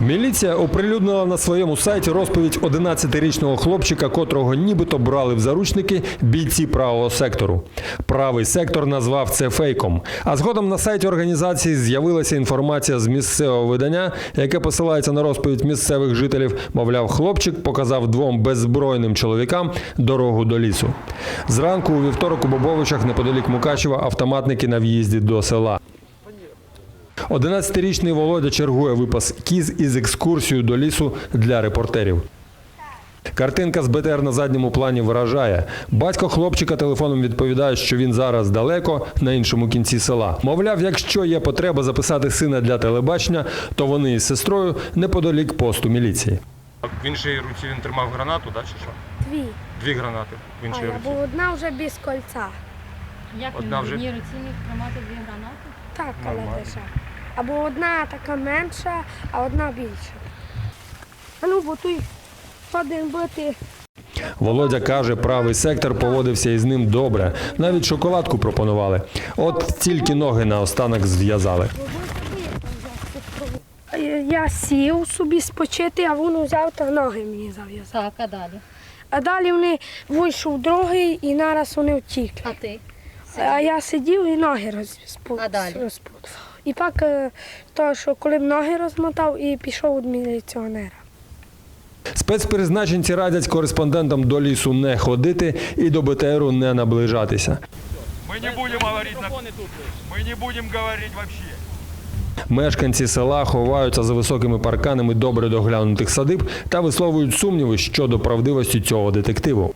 Міліція оприлюднила на своєму сайті розповідь 11-річного хлопчика, котрого нібито брали в заручники бійці правого сектору. Правий сектор назвав це фейком. А згодом на сайті організації з'явилася інформація з місцевого видання, яке посилається на розповідь місцевих жителів. Мовляв, хлопчик показав двом беззбройним чоловікам дорогу до лісу. Зранку у вівторок у Бобовичах неподалік Мукачева автоматники на в'їзді до села. 11-річний Володя чергує випас кіз із екскурсією до лісу для репортерів. Картинка з БТР на задньому плані вражає. Батько хлопчика телефоном відповідає, що він зараз далеко на іншому кінці села. Мовляв, якщо є потреба записати сина для телебачення, то вони із сестрою неподалік посту міліції. В іншій руці він тримав гранату, да, чи що? Дві. Дві гранати в іншій А, бо одна вже без кольця. Як Одна він вже- в одній руці міг тримати дві гранати? Так, але Нормально. лише. Або одна така менша, а одна більша. А ну, бо той один бити. Володя каже, правий сектор поводився із ним добре. Навіть шоколадку пропонували. От тільки ноги наостанок зв'язали. Я сів собі спочити, а він взяв та ноги мені зав'язав. Так, а далі? А далі вони вийшов другий і нараз вони втікли. А ти? А я сидів і ноги розпутав. А далі? І так, е, то, що коли б ноги розмотав і пішов від міліціонера. Спецпризначенці радять кореспондентам до лісу не ходити і до БТРу не наближатися. Мы не будем говорить, на... мы не будем говорить вообще. Мешканці села ховаються за високими парканами добре доглянутих садиб та висловлюють сумніви щодо правдивості цього детективу.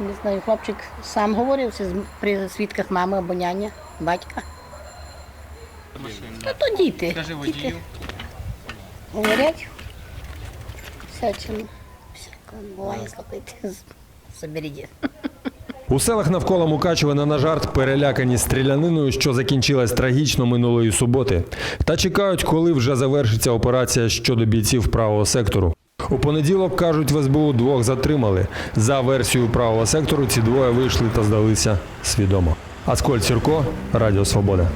Не знаю, хлопчик сам говорив це з- при свідках мами або няня, батька. Та то діти. діти. Говорять. Всячину. Всяко буває слухайте. Заберіть. У селах навколо Мукачева на нажарт перелякані стріляниною, що закінчилась трагічно минулої суботи, та чекають, коли вже завершиться операція щодо бійців правого сектору. У понеділок кажуть, в СБУ двох затримали. За версією правого сектору ці двоє вийшли та здалися свідомо. Аскольд Сірко, Радіо Свобода.